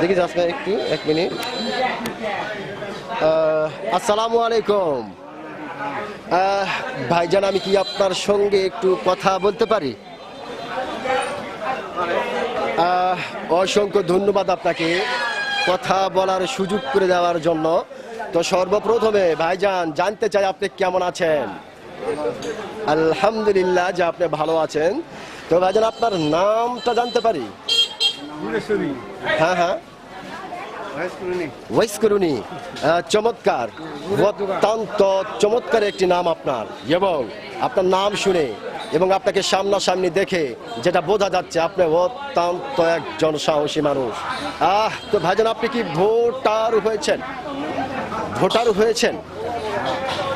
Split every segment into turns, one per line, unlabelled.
দেখি যাস না একটু, এক মিনিট। আসসালামু আলাইকুম। ভাইজান, আমি কি আপনার সঙ্গে একটু কথা বলতে পারি? অসংখ্য ধন্যবাদ আপনাকে কথা বলার সুযোগ করে দেওয়ার জন্য। তো সর্বপ্রথমে, ভাইজান, জানতে চাই আপনি কেমন আছেন? আলহামদুলিল্লাহ যে আপনি ভালো আছেন। তো ভাইজান আপনার নামটা জানতে পারি? হ্যাঁ হ্যাঁ। ওয়েস করুনি চমৎকার। অত্যন্ত চমৎকার একটি নাম আপনার। এবং আপনার নাম শুনে এবং আপনাকে সামনাসামনি দেখে যেটা বোঝা যাচ্ছে আপনি অত্যন্ত একজন সাহসী মানুষ। আহ তো ভাইজান আপনি কি ভোটার হয়েছেন? ভোটার হয়েছেন?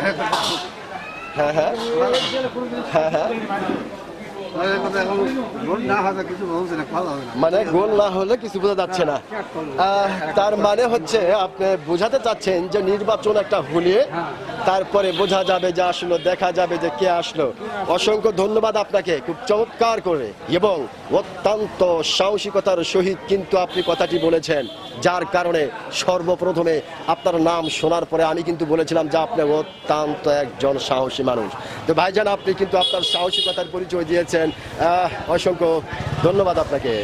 হ্যাঁ হ্যাঁ হ্যাঁ হ্যাঁ মানে গোল না হলে কিছু বোঝা যাচ্ছে না। তার মানে হচ্ছে আপনি বোঝাতে চাচ্ছেন যে নির্বাচন একটা হলে তারপরে বোঝা যাবে যে আসলো, দেখা যাবে যে কে আসলো। অসংখ্য ধন্যবাদ আপনাকে, খুব চমৎকার করে। এবং অত্যন্ত সাহসিকতার সহিত কিন্তু আপনি কথাটি বলেছেন, যার কারণে সর্বপ্রথমে আপনার নাম শোনার পরে আমি কিন্তু বলেছিলাম যে আপনি অত্যন্ত একজন সাহসী মানুষ। তো ভাইজান, আপনি কিন্তু আপনার সাহসিকতার পরিচয় দিয়েছেন। আহ, অসংখ্য ধন্যবাদ আপনাকে।